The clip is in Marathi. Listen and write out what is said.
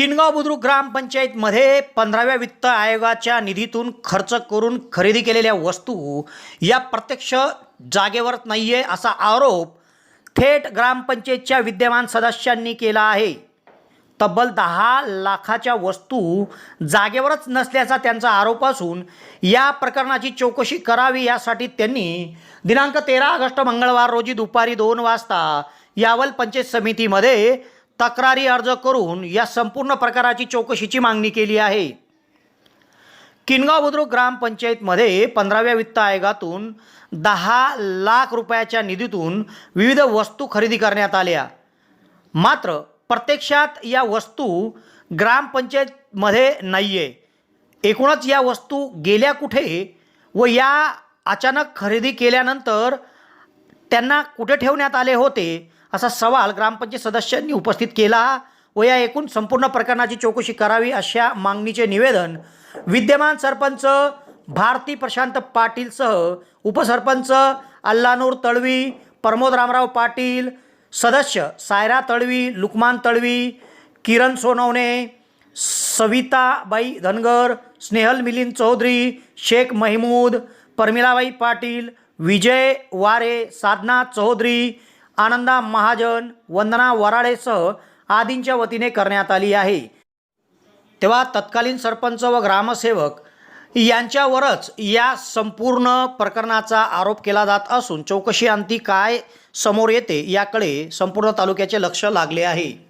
किनगाव बुद्रुक ग्रामपंचायतमध्ये पंधराव्या वित्त आयोगाच्या निधीतून खर्च करून खरेदी केलेल्या वस्तू या प्रत्यक्ष जागेवर नाही आहे असा आरोप थेट ग्रामपंचायतच्या विद्यमान सदस्यांनी केला आहे. तब्बल दहा लाखाच्या वस्तू जागेवरच नसल्याचा त्यांचा आरोप असून या प्रकरणाची चौकशी करावी यासाठी त्यांनी दिनांक तेरा ऑगस्ट मंगळवार रोजी दुपारी दोन वाजता यावल पंचायत समितीमध्ये तक्रारी अर्ज करून या संपूर्ण प्रकाराची चौकशीची मागणी केली आहे. किनगाव बुद्रुक ग्रामपंचायतमध्ये पंधराव्या वित्त आयोगातून दहा लाख रुपयाच्या निधीतून विविध वस्तू खरेदी करण्यात आल्या. मात्र प्रत्यक्षात या वस्तू ग्रामपंचायतमध्ये नाही आहे एकूणच या वस्तू गेल्या कुठे व या अचानक खरेदी केल्यानंतर त्यांना कुठे ठेवण्यात आले होते असा सवाल ग्रामपंचायत सदस्यांनी उपस्थित केला. व या एकूण संपूर्ण प्रकरणाची चौकशी करावी अशा मागणीचे निवेदन विद्यमान सरपंच भारती प्रशांत पाटीलसह उपसरपंच अल्लानूर तळवी प्रमोद रामराव पाटील सदस्य सायरा तळवी लुकमान तळवी किरण सोनवणे सविताबाई धनगर स्नेहल मिलिंद चौधरी शेख महमूद परमिलाबाई पाटील विजय वारे साधना चौधरी आनंदा महाजन वंदना वराडेसह आदींच्या वतीने करण्यात आली आहे. तेव्हा तत्कालीन सरपंच व ग्रामसेवक यांच्यावरच या संपूर्ण प्रकरणाचा आरोप केला जात असून चौकशी अंती काय समोर येते याकडे संपूर्ण तालुक्याचे लक्ष लागले आहे.